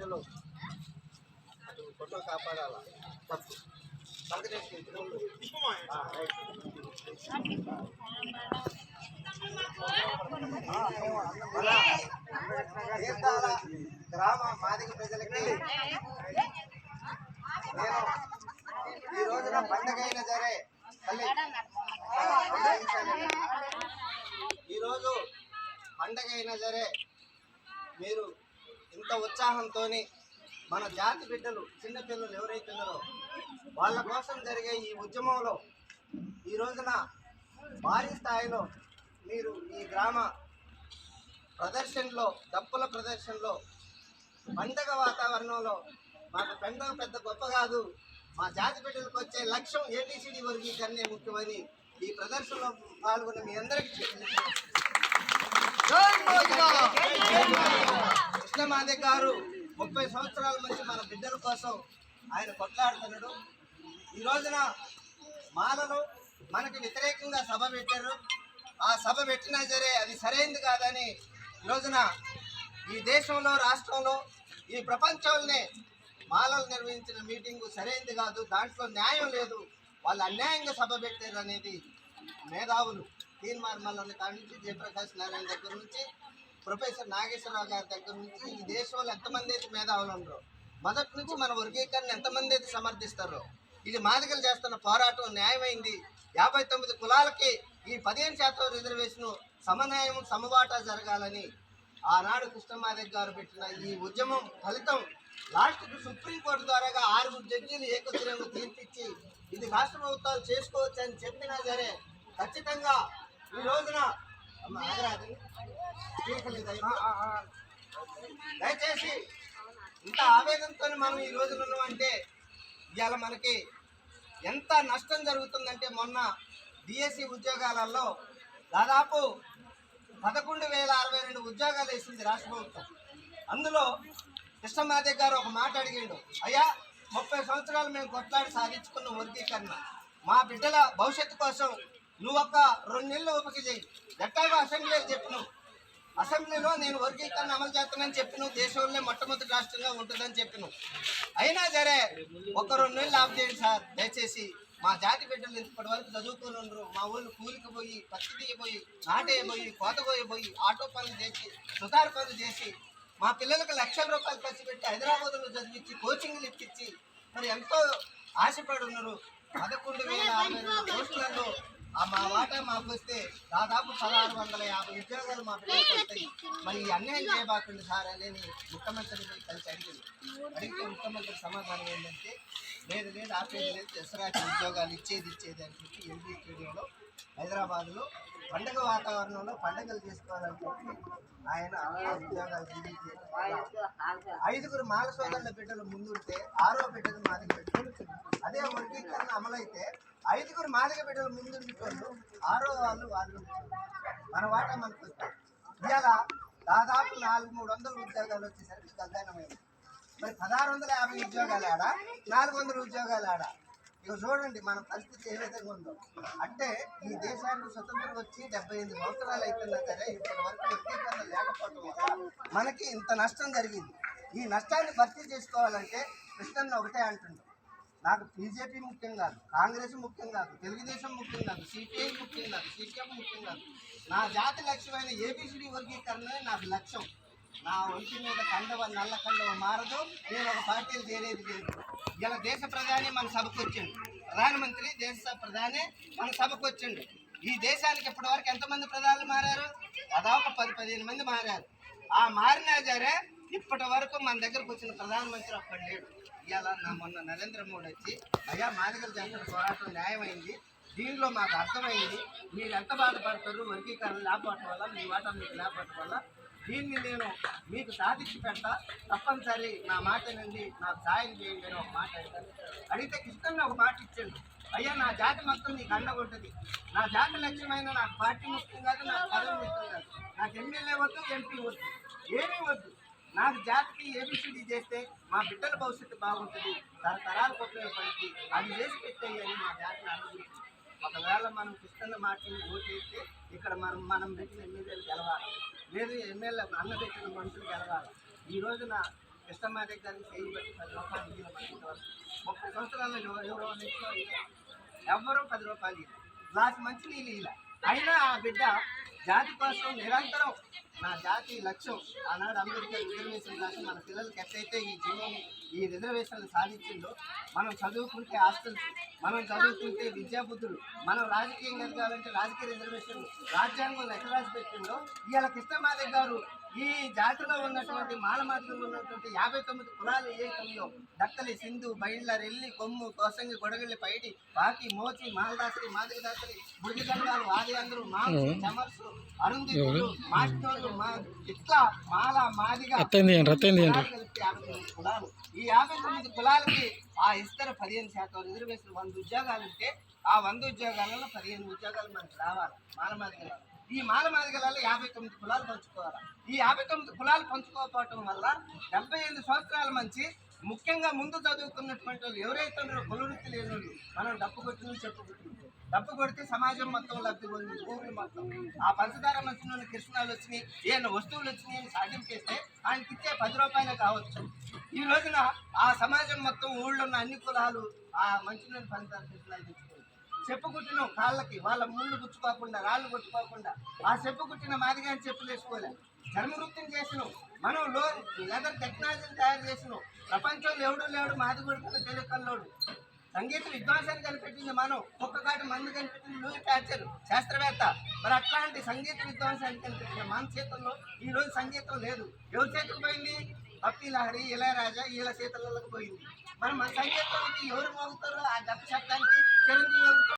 బిడ్డలు అటు photo కాపాడాలా? Right. గ్రామ మాదిక ప్రజలకి నేను ఈ రోజున పండగ అయినా సరే తల్లి ఈరోజు పండగ అయినా సరే మీరు ఇంత ఉత్సాహంతో మన జాతి బిడ్డలు చిన్నపిల్లలు ఎవరైతే ఉన్నారో వాళ్ళ కోసం జరిగే ఈ ఉద్యమంలో ఈ రోజున భారీ స్థాయిలో మీరు ఈ గ్రామ ప్రదర్శనలో డప్పుల ప్రదర్శనలో పండగ వాతావరణంలో మాకు పండగ పెద్ద గొప్ప కాదు. మా జాతి బిడ్డలకు వచ్చే లక్ష్యం ఏటీసీడీ వర్గీకరణే ముఖ్యమని ఈ ప్రదర్శనలో పాల్గొన్న మీ అందరికీ కృష్ణమాదే గారు ముప్పై సంవత్సరాల నుంచి మన బిడ్డల కోసం ఆయన కొట్లాడుతున్నాడు. ఈ రోజున మాలలో మనకి వ్యతిరేకంగా సభ పెట్టారు. ఆ సభ పెట్టినా సరే అది సరైంది కాదని ఈ రోజున ఈ దేశంలో రాష్ట్రంలో ఈ ప్రపంచంలోనే మాలలు నిర్వహించిన మీటింగు సరైంది కాదు. దాంట్లో న్యాయం లేదు. వాళ్ళు అన్యాయంగా సభ పెట్టారు అనేది మేధావులు. దీని మల్లన్న కాడ నుంచి జయప్రకాష్ నారాయణ దగ్గర నుంచి ప్రొఫెసర్ నాగేశ్వరరావు గారి దగ్గర నుంచి ఈ దేశంలో ఎంతమంది అయితే మేధావులు ఉన్నారో మొదటి నుంచి మన వర్గీకరణ ఎంతమంది అయితే సమర్థిస్తారో ఇది మాదిగలు చేస్తున్న పోరాటం న్యాయమైంది. యాభై తొమ్మిది కులాలకి ఈ పదిహేను శాతం రిజర్వేషన్ సమన్యాయం సమబాటా జరగాలని ఆనాడు కృష్ణమాదిక్ గారు పెట్టిన ఈ ఉద్యమం ఫలితం లాస్ట్కు సుప్రీంకోర్టు ద్వారాగా ఆరుగురు జడ్జీలు ఏకగ్రీవంగా తీర్పిచ్చి ఇది రాష్ట్ర ప్రభుత్వాలు చేసుకోవచ్చు అని చెప్పినా సరే ఖచ్చితంగా ఈ రోజున. దయచేసి ఇంత ఆవేదనతో మనం ఈ రోజున ఉన్నామంటే ఇవాళ మనకి ఎంత నష్టం జరుగుతుందంటే మొన్న డిఎస్సి ఉద్యోగాలలో దాదాపు పదకొండు వేల అరవై రెండు ఉద్యోగాలు వేసింది రాష్ట్ర ప్రభుత్వం. అందులో కృష్ణమాదే గారు ఒక మాట అడిగిండు. అయ్యా ముప్పై సంవత్సరాలు మేము కొట్లాడి సాధించుకున్న వర్గీకరణ. మా బిడ్డల భవిష్యత్తు కోసం నువ్వు ఒక రెండు నెలలు ఓపిక చేయి. ఎట్టాగో అసెంబ్లీలో చెప్పినావు. అసెంబ్లీలో నేను వర్గీకరణ అమలు చేస్తానని చెప్పిన దేశంలో మొట్టమొదటి రాష్ట్రంగా ఉంటుందని చెప్పిన అయినా సరే ఒక రెండు నెలలు ఆఫ్ చేయండి సార్. దయచేసి మా జాతి బిడ్డలు ఇప్పటి వరకు చదువుకొని ఉండరు. మా ఊళ్ళు కూలికి పోయి పత్తి తీయబోయి నాటేయబోయి కోతకోయబోయి ఆటో పనులు చేసి సుతారు పనులు చేసి మా పిల్లలకు లక్షల రూపాయలు ఖర్చు పెట్టి హైదరాబాద్లో చదివించి కోచింగ్లు ఇప్పించి మరి ఎంతో ఆశపడి ఉన్నారు పదకొండు వేల అరవై పోస్టులలో మా వాటా మాకు వస్తే దాదాపు పదహారు వందల యాభై ఉద్యోగాలు మా పిల్లలకు వస్తాయి. మరి ఈ అన్యాయం చేయబాకండి సార్ అని ముఖ్యమంత్రిని కలిసి అడిగింది అడిగితే ముఖ్యమంత్రి సమాధానం ఏంటంటే లేదు లేదు ఆపేది లేదు. దసరాకి ఉద్యోగాలు ఇచ్చేది ఇచ్చేది అని చెప్పి ఎల్బీ స్టూడియోలో హైదరాబాద్లో పండగ వాతావరణంలో పండగలు చేసుకోవాలని చెప్పి ఆయన అలా ఉద్యోగాలు ఐదుగురు మాల సోదరుల బిడ్డలు ముందుంటే ఆరో బిడ్డలు మాదిగ బిడ్డలు అదే వర్గీకరణ అమలైతే ఐదుగురు మాదిగ బిడ్డలు ముందుండేటోళ్ళు ఆరో వాళ్ళు వాళ్ళు మన వాటా మనకు వస్తాయి. ఇవాళ దాదాపు నాలుగు మూడు వందల ఉద్యోగాలు వచ్చేసరికి గగనమైంది మరి పదహారు వందల యాభై ఉద్యోగాలు ఆడ? నాలుగు వందల ఉద్యోగాలు ఆడ? ఇవి చూడండి మన పరిస్థితి ఏ విధంగా ఉందో. అంటే ఈ దేశానికి స్వతంత్రం వచ్చి డెబ్బై ఎనిమిది సంవత్సరాలు అయిపోయినా సరే ఇప్పటి వరకు వ్యక్తీకరణ లేకపోవడం వల్ల మనకి ఇంత నష్టం జరిగింది. ఈ నష్టాన్ని భర్తీ చేసుకోవాలంటే కృష్ణన్ ఒకటే అంటుండ్రు నాకు బీజేపీ ముఖ్యం కాదు కాంగ్రెస్ ముఖ్యం కాదు తెలుగుదేశం ముఖ్యం కాదు సిపిఐ ముఖ్యం కాదు సిపిఎం ముఖ్యం కాదు. నా జాతి లక్ష్యమైన ఏబిసిడి వర్గీకరణనే నాకు లక్ష్యం. నా ఒంటి మీద కండవ నల్ల కండవ మారదు నేను ఒక పార్టీలు చేరేది లేదు ఇలా దేశ ప్రధాని మన సభకు వచ్చిండు. ప్రధానమంత్రి దేశ ప్రధాని మన సభకు వచ్చిండు. ఈ దేశానికి ఇప్పటి వరకు ఎంతమంది ప్రధానులు మారారు? దాదాపు పది పదిహేను మంది మారారు. ఆ మారినా సరే ఇప్పటి వరకు మన దగ్గరకు వచ్చిన ప్రధానమంత్రి ఒక్కడు లేడు. ఇవాళ నా మొన్న నరేంద్ర మోడీ వచ్చి అయ్యా మాదిగల చేస్తున్న పోరాటం న్యాయమైంది. దీనిలో మాకు అర్థమైంది. మీరు ఎంత బాధపడతారు? వర్గీకరణ లేకపోవటం వల్ల మీ వాటా మీకు లేకపోవటం వల్ల దీన్ని నేను మీకు సాధించి పెడతా. తప్పనిసరి నా మాట నుండి నాకు సాయం చేయండి అని ఒక మాట అడిగాను అడిగితే కృష్ణన్న ఒక మాట ఇచ్చాడు. అయ్యా నా జాతి మొత్తం నీకు అండగా ఉంటుంది. నా జాతి లక్ష్యమైన నాకు పార్టీ ముఖ్యం కాదు నాకు పదవి ముఖ్యం కాదు. నాకు ఎమ్మెల్యే వద్దు ఎంపీ వద్దు. ఏమీ వద్దు. నాకు జాతికి ఏబిసిడి చేస్తే మా బిడ్డల భవిష్యత్తు బాగుంటుంది. తరతరాలకు ఉపయోగపడుతుంది అది చేసి పెట్టేయని మా జాతిని అనుభవించి ఒకవేళ మనం కృష్ణ మాటని ఓటేస్తే ఇక్కడ మనం మనం పెట్టిన ఎమ్మెల్యేలు గెలవాలి. లేదు ఎమ్మెల్యే అన్న పెట్టిన మనుషులు గెలవాలి. ఈ రోజున కృష్ణమాదేవి గారికి చేయి పెట్టి పది రూపాయలు ఇయ్యాలి ముప్పై సంవత్సరాల్లో ఎవరు ఎవరో పది రూపాయలు ఇవ్వలేదు గ్లాస్ మంచి నీళ్ళు ఇలా అయినా ఆ బిడ్డ జాతి కోసం నిరంతరం నా జాతి లక్ష్యం ఆనాడు అంబేద్కర్ రిజర్వేషన్ రాసి మన పిల్లలకి ఎట్లయితే ఈ జీవోని ఈ రిజర్వేషన్లు సాధించిందో మనం చదువుకుంటే ఆస్తులు మనం చదువుకుంటే విద్యాబుద్ధులు మనం రాజకీయం ఎదగాలంటే రాజకీయ రిజర్వేషన్ రాజ్యాంగం ఎక్కడ రాసి పెట్టిందో ఇవాళ కృష్ణమాదేవి గారు ఈ జాతిలో ఉన్నటువంటి మాలమాదిలో ఉన్నటువంటి యాభై తొమ్మిది కులాలు ఏ ఉన్నాయో దత్తలి సింధు బైళ్ళ రెల్లి కొమ్ము కోసంగి గొడగల్లి పైడి పాకి మోచి మాలదాసరి మాదిరి దాసరి బుద్ధి గంగాలు వాది అందరూ మాంసు చమర్సు అరుంధతులు మాస్టోళ్ళు మా ఇట్లా మాల మాదిగా కులాలు ఈ యాభై తొమ్మిది కులాలకి ఆ ఇస్తారు పదిహేను శాతం రిజర్వేషన్ వంద ఉద్యోగాలు ఉంటే ఆ వంద ఉద్యోగాలలో పదిహేను ఉద్యోగాలు మనకి రావాలి మాలమాదిగల ఈ మాలమాదిగలలో యాభై తొమ్మిది కులాలు పంచుకోవాలి? ఈ యాభై తొమ్మిది కులాలు పంచుకోకపోవటం వల్ల డెబ్బై ఎనిమిది సంవత్సరాల మంచి ముఖ్యంగా ముందు చదువుకున్నటువంటి వాళ్ళు ఎవరైతే ఉన్నారో కులవృత్తి లేని వాళ్ళు మనం డప్పు కొట్టిన చెప్పుకుంటున్నాం డబ్బు కొడితే సమాజం మొత్తం లబ్ధి పొందింది ఊరు మొత్తం. ఆ పంచదార మంచిన కృష్ణాలు వచ్చినాయి ఏమైనా వస్తువులు వచ్చినాయి అని సాధ్యం చేస్తే ఆయనకి ఇచ్చే పది రూపాయలే కావచ్చు. ఈ రోజున ఆ సమాజం మొత్తం ఊళ్ళో ఉన్న అన్ని కులాలు ఆ మంచినీళ్ళ పంచదార కృష్ణాలు చెప్పు కుట్టిన కాళ్ళకి వాళ్ళ ముళ్ళు గుచ్చుకోకుండా రాళ్ళు గుచ్చుకోకుండా ఆ చెప్పు కుట్టిన మాదిగా అని చెప్పు చర్మ వృత్తిని చేసినాం మనం లో లెదర్ టెక్నాలజీని తయారు చేసినాం ప్రపంచంలో ఎవడు లేడు మాది కొడుకున్న తెలుకల్లోడు సంగీత విద్వాంసాన్ని కనిపెట్టింది మనం. ఒక్కగాటి మందు కనిపెట్టింది లూయి ప్యాచర్ శాస్త్రవేత్త. మరి అట్లాంటి సంగీత విద్వాంసాన్ని కనిపెట్టిన మన చేతుల్లో ఈ రోజు సంగీతం లేదు. ఎవరి చేతికి పోయింది? భక్తి లహరి ఇళయరాజా వీళ్ళ చేతులకు పోయింది. మరి మన సంగీతానికి ఎవరు మోగుతారో ఆ డబ్బు శబ్దానికి చిరంజీవి